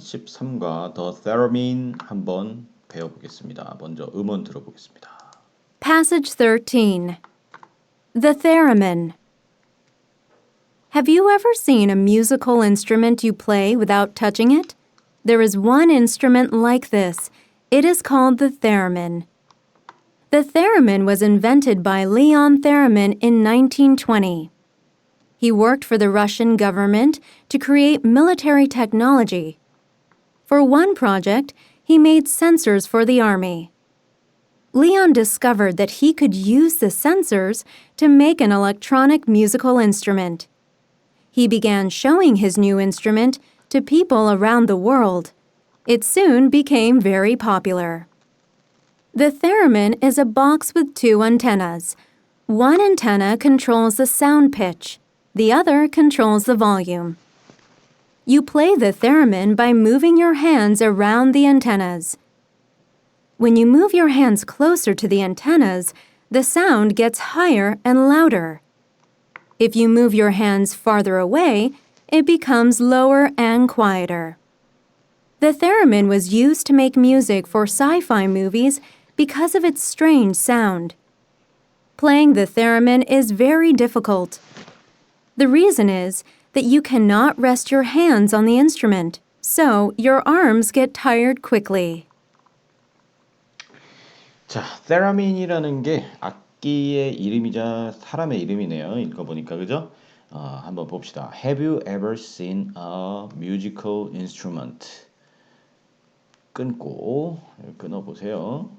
13과 The Theremin 한번 배워보겠습니다. 먼저 음원 들어보겠습니다. Passage 13 The Theremin. Have you ever seen a musical instrument you play without touching it? There is one instrument like this. It is called the theremin. The theremin was invented by Leon Theremin in 1920. He worked for the Russian government to create military technology. for one project, he made sensors for the army. Leon discovered that he could use the sensors to make an electronic musical instrument. He began showing his new instrument to people around the world. It soon became very popular. The theremin is a box with two antennas. One antenna controls the sound pitch, the other controls the volume. You play the theremin by moving your hands around the antennas. When you move your hands closer to the antennas, the sound gets higher and louder. If you move your hands farther away, it becomes lower and quieter. The theremin was used to make music for sci fi movies because of its strange sound. Playing the theremin is very difficult. The reason is that you cannot rest your hands on the instrument, so your arms get tired quickly. 자, theremin이라는 게 악기의 이름이자 사람의 이름이네요. 읽어보니까 그죠? 어, 한번 봅시다. Have you ever seen a musical instrument? 끊고 끊어보세요.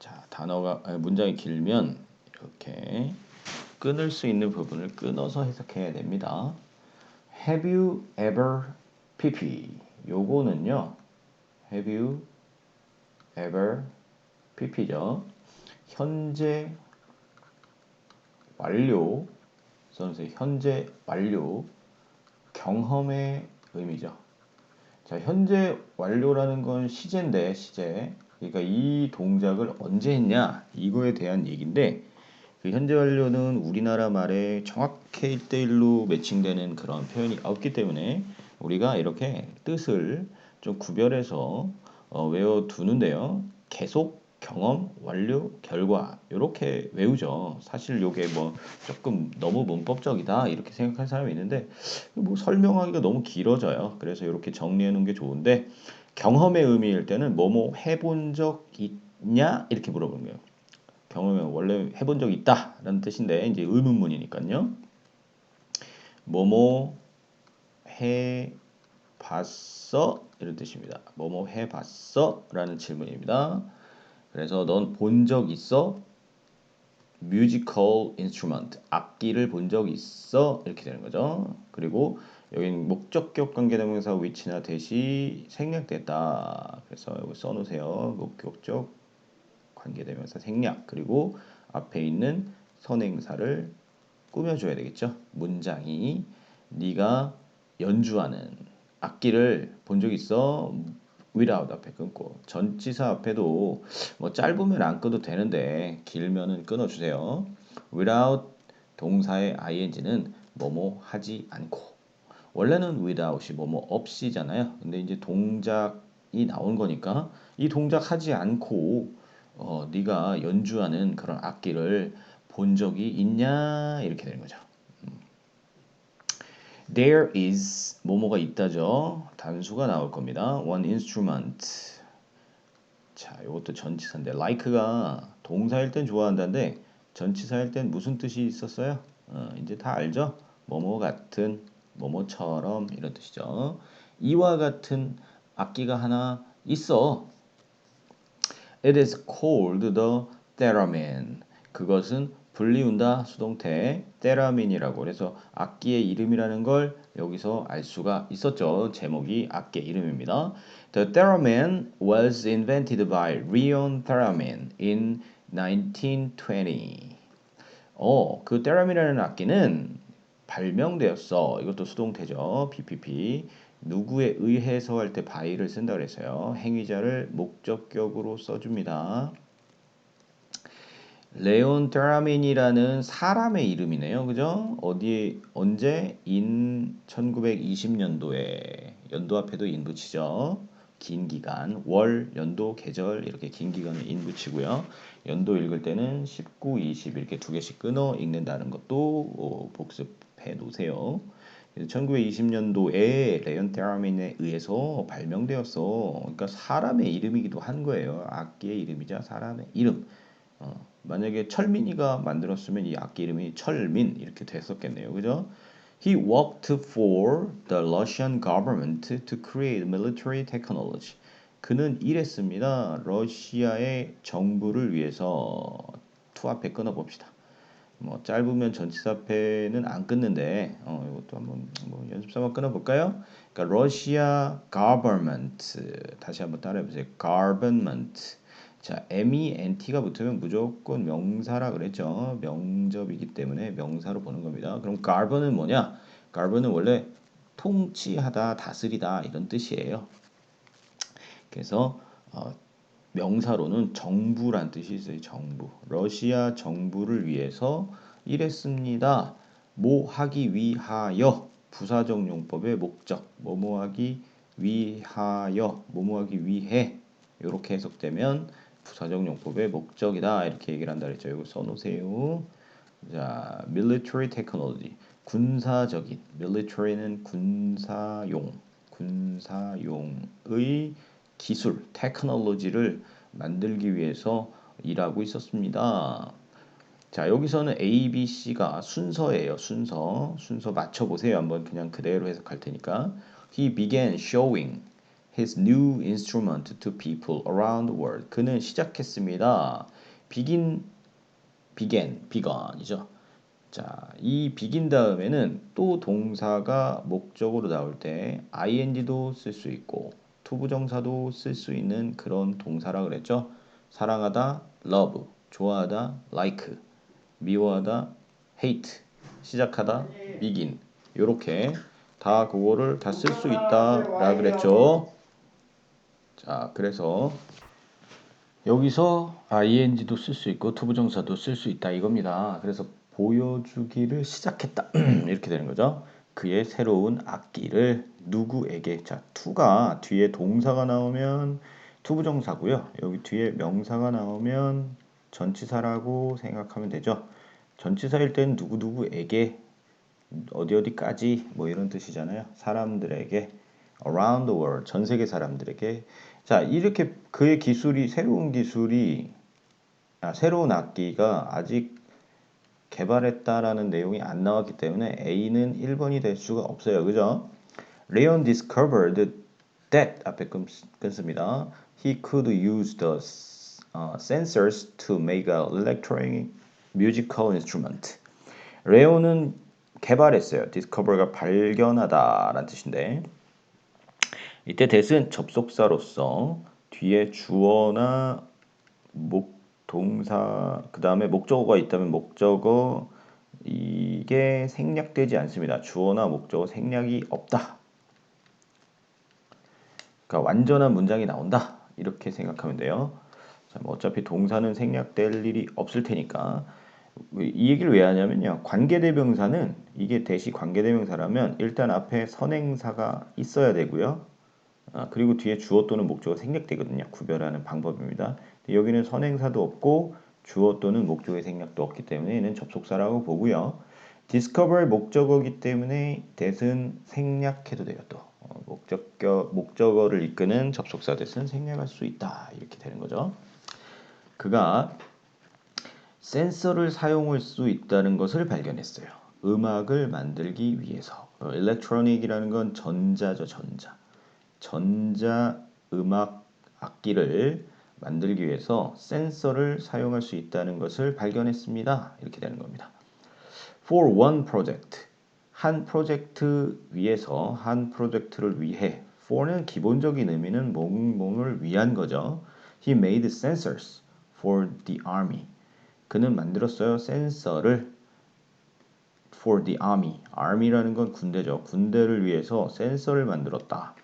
자, 단어가 문장이 길면 이렇게 끊을 수 있는 부분을 끊어서 해석해야 됩니다. Have you ever pp 요거는요. Have you ever pp죠. 현재 완료 써주세요. 현재 완료 경험의 의미죠. 자, 현재 완료라는 건 시제인데 시제. 그러니까 이 동작을 언제 했냐 이거에 대한 얘기인데 그 현재 완료는 우리나라 말에 정확히 1대1로 매칭되는 그런 표현이 없기 때문에 우리가 이렇게 뜻을 좀 구별해서 어, 외워두는데요. 계속 경험, 완료, 결과 이렇게 외우죠. 사실 이게 뭐 조금 너무 문법적이다 이렇게 생각하는 사람이 있는데 뭐 설명하기가 너무 길어져요. 그래서 이렇게 정리해 놓은 게 좋은데 경험의 의미일 때는 뭐뭐 해본 적 있냐 이렇게 물어보는 거예요. 경험은 원래 해본 적 있다라는 뜻인데 이제 의문문이니까요. 뭐뭐 해 봤어? 이런 뜻입니다. 뭐뭐 해 봤어? 라는 질문입니다. 그래서 넌 본 적 있어? musical instrument 악기를 본 적 있어? 이렇게 되는 거죠. 그리고 여기는 목적격 관계대명사 which나 대시 생략됐다. 그래서 여기 써놓으세요. 목적격 관계대명사 생략 그리고 앞에 있는 선행사를 꾸며줘야 되겠죠. 문장이 네가 연주하는 악기를 본 적 있어? without 앞에 끊고 전치사 앞에도 뭐 짧으면 안 끊어도 되는데 길면은 끊어주세요. without 동사의 ing는 뭐뭐 하지 않고 원래는 without이 뭐뭐 없이잖아요. 근데 이제 동작이 나온 거니까 이 동작 하지 않고 어, 네가 연주하는 그런 악기를 본 적이 있냐 이렇게 되는 거죠. There is 뭐뭐가 있다죠. 단수가 나올 겁니다. One instrument. 자, 이것도 전치사인데 like가 동사일 땐 좋아한다는데 전치사일 땐 무슨 뜻이 있었어요? 어, 이제 다 알죠? 뭐뭐 같은, 뭐뭐처럼 이런 뜻이죠. 이와 같은 악기가 하나 있어. It is called the theremin. 그것은 불리운다 수동태 테라민이라고 그래서 악기의 이름이라는 걸 여기서 알 수가 있었죠. 제목이 악기 이름입니다. The theremin was invented by Leon Theremin in 1920. 어, 그 theremin이라는 악기는 발명되었어. 이것도 수동태죠. PPP. 누구에 의해서 할 때 by를 쓴다 그랬어요. 행위자를 목적격으로 써줍니다. 레온 테라민이라는 사람의 이름이네요. 그죠? 어디에 언제 in 1920년도에 연도 앞에도 in 붙이죠. 긴 기간, 월, 연도, 계절 이렇게 긴 기간을 in 붙이고요. 연도 읽을 때는 19, 20 이렇게 두 개씩 끊어 읽는다는 것도 어, 복습해 놓으세요. 1920년도에 레온 테라민에 의해서 발명되었어. 그러니까 사람의 이름이기도 한 거예요. 악기의 이름이자 사람의 이름. 어, 만약에 철민이가 만들었으면 이 악기 이름이 철민 이렇게 됐었겠네요. 그죠? He worked for the Russian government to create military technology. 그는 일했습니다. 러시아의 정부를 위해서 투 앞에 끊어 봅시다. 뭐 짧으면 전치사 앞에는 안 끊는데 어, 이것도 한번 뭐 연습 삼아 끊어 볼까요? 그러니까 러시아 government 다시 한번 따라해 보세요. government 자, MENT가 붙으면 무조건 명사라 그랬죠. 명접이기 때문에 명사로 보는 겁니다. 그럼 govern은 뭐냐? govern은 원래 통치하다, 다스리다 이런 뜻이에요. 그래서 어, 명사로는 정부란 뜻이 있어요. 정부. 러시아 정부를 위해서 일했습니다. 뭐 하기 위하여 부사적 용법의 목적 뭐뭐 하기 위하여 뭐뭐 하기 위해 이렇게 해석되면 부사적 용법의 목적이다 이렇게 얘기를 한다 그랬죠. 이거 써놓으세요. 자, military technology 군사적인 military는 군사용 군사용의 기술 테크놀로지를 만들기 위해서 일하고 있었습니다. 자 여기서는 A, B, C가 순서예요. 순서 순서 맞춰보세요. 한번 그냥 그대로 해석할 테니까 He began showing his new instrument to people around the world. 그는 시작했습니다. begin, began, begon이죠. 자, 이 begin 다음에는 또 동사가 목적으로 나올 때 ing도 쓸 수 있고 투부정사도 쓸 수 있는 그런 동사라 그랬죠. 사랑하다, love, 좋아하다, like, 미워하다, hate, 시작하다, begin. 요렇게 다 그거를 다 쓸 수 있다라 그랬죠. 자, 그래서 여기서 ing도 쓸 수 있고 투부정사도 쓸 수 있다 이겁니다. 그래서 보여주기를 시작했다 이렇게 되는 거죠. 그의 새로운 악기를 누구에게 자 투가 뒤에 동사가 나오면 투부정사고요. 여기 뒤에 명사가 나오면 전치사라고 생각하면 되죠. 전치사일 땐 누구누구에게 어디 어디까지 뭐 이런 뜻이잖아요. 사람들에게 around the world 전 세계 사람들에게 자 이렇게 그의 기술이 새로운 기술이 아, 새로운 악기가 아직 개발했다라는 내용이 안 나왔기 때문에 A는 1번이 될 수가 없어요. 그죠? Leon discovered that 앞에 끊, 끊습니다. He could use the uh, sensors to make an electronic musical instrument. 레오는 개발했어요. discover가 발견하다라는 뜻인데 이때 that은 접속사로서 뒤에 주어나 목 동사 그 다음에 목적어가 있다면 목적어 이게 생략되지 않습니다. 주어나 목적어 생략이 없다. 그러니까 완전한 문장이 나온다. 이렇게 생각하면 돼요. 자, 뭐 어차피 동사는 생략될 일이 없을 테니까 이 얘기를 왜 하냐면요. 관계대명사는 이게 대시 관계대명사라면 일단 앞에 선행사가 있어야 되고요. 아, 그리고 뒤에 주어 또는 목적어 생략되거든요. 구별하는 방법입니다. 여기는 선행사도 없고 주어 또는 목적의 생략도 없기 때문에 얘는 접속사라고 보고요. discover 목적어기 때문에 that은 생략해도 돼요. 또 어, 목적어 목적어를 이끄는 접속사 that은 생략할 수 있다 이렇게 되는 거죠. 그가 센서를 사용할 수 있다는 것을 발견했어요. 음악을 만들기 위해서. 일렉트로닉이라는 건 전자죠, 전자. 전자 음악 악기를 만들기 위해서 센서를 사용할 수 있다는 것을 발견했습니다. 이렇게 되는 겁니다. For one project. 한 프로젝트 위해서 한 프로젝트를 위해 for는 기본적인 의미는 뭔을 위한 거죠. He made sensors for the army. 그는 만들었어요. 센서를 for the army. army라는 건 군대죠. 군대를 위해서 센서를 만들었다.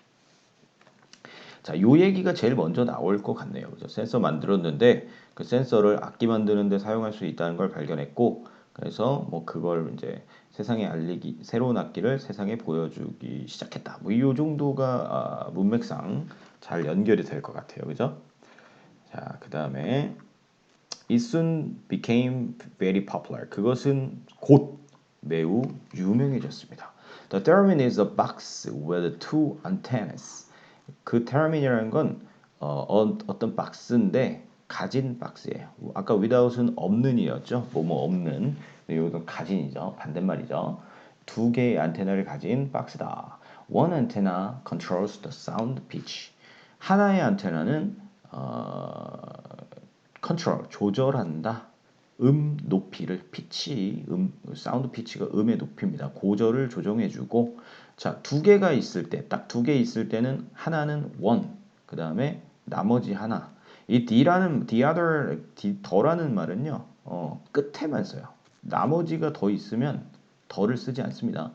자, 요 얘기가 제일 먼저 나올 것 같네요. 그죠? 센서 만들었는데 그 센서를 악기 만드는데 사용할 수 있다는 걸 발견했고 그래서 뭐 그걸 이제 세상에 알리기 새로운 악기를 세상에 보여주기 시작했다. 뭐 이 정도가 아, 문맥상 잘 연결이 될 것 같아요. 그죠? 자, 그다음에 It soon became very popular. 그것은 곧 매우 유명해졌습니다. The theremin is a box with two antennas. 그 theremin이라는 건 어, 어, 어떤 박스인데 가진 박스예요. 아까 without은 없는이었죠. 뭐뭐 없는. 이것은 가진이죠. 반대말이죠. 두 개의 안테나를 가진 박스다. One antenna controls the sound pitch. 하나의 안테나는 어, 컨트롤 조절한다. 음 높이를 피치 음 사운드 피치가 음의 높이입니다. 고절을 조정해 주고 자, 두 개가 있을 때 딱 두 개 있을 때는 하나는 one 그 다음에 나머지 하나 이 D라는 the other D, 더라는 말은요. 어, 끝에만 써요. 나머지가 더 있으면 더를 쓰지 않습니다.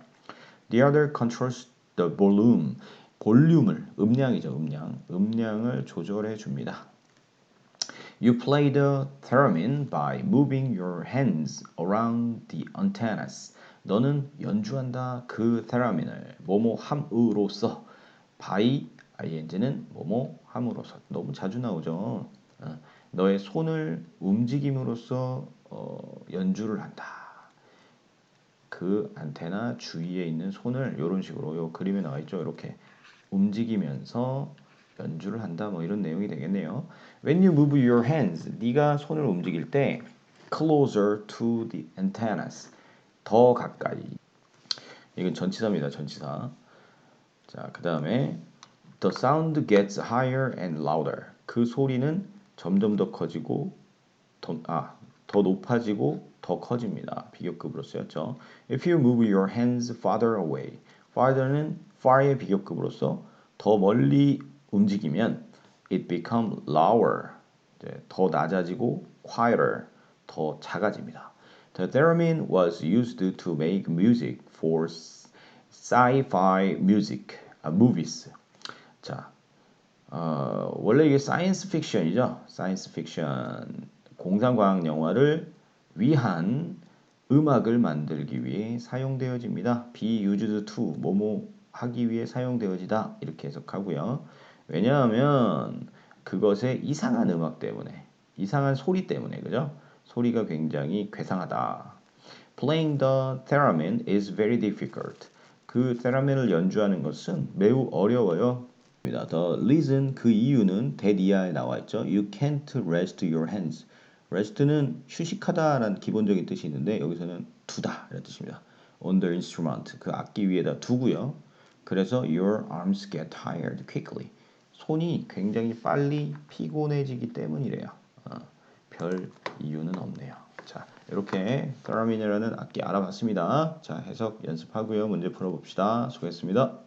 The other controls the volume 볼륨을 음량이죠, 음량. 음량을 조절해 줍니다. You play the theremin by moving your hands around the antennas. 너는 연주한다 그 theremin을 뭐뭐 함으로써 by ing는 뭐뭐 함으로써 너무 자주 나오죠. 어, 너의 손을 움직임으로써 어, 연주를 한다. 그 안테나 주위에 있는 손을 이런 식으로 요 그림에 나와 있죠. 이렇게 움직이면서 연주를 한다 뭐 이런 내용이 되겠네요. When you move your hands, 네가 손을 움직일 때 closer to the antennas, 더 가까이. 이건 전치사입니다. 전치사. 자, 그 다음에 the sound gets higher and louder. 그 소리는 점점 더 커지고 더, 아, 더 높아지고 더 커집니다. 비교급으로 쓰였죠. If you move your hands farther away, farther는 far의 비교급으로서 더 멀리 움직이면 it become lower 더 낮아지고 quieter 더 작아집니다. The theremin was used to make music for sci-fi music uh, movies. 자, 어, 원래 이게 사이언스 픽션이죠. 사이언스 픽션 공상과학 영화를 위한 음악을 만들기 위해 사용되어집니다. be used to 뭐뭐 하기 위해 사용되어지다 이렇게 해석하고요. 왜냐하면 그것의 이상한 음악 때문에 이상한 소리 때문에 그죠? 소리가 굉장히 괴상하다. Playing the theremin is very difficult. 그 theremin을 연주하는 것은 매우 어려워요. The reason 그 이유는 대니아에 나와 있죠. You can't rest your hands. rest는 휴식하다라는 기본적인 뜻이 있는데 여기서는 두다 이런 뜻입니다. on the instrument 그 악기 위에다 두고요. 그래서 your arms get tired quickly. 손이 굉장히 빨리 피곤해지기 때문이래요. 어, 별 이유는 없네요. 자, 이렇게 theremin이라는 악기 알아봤습니다. 자, 해석 연습하고요. 문제 풀어봅시다. 수고했습니다.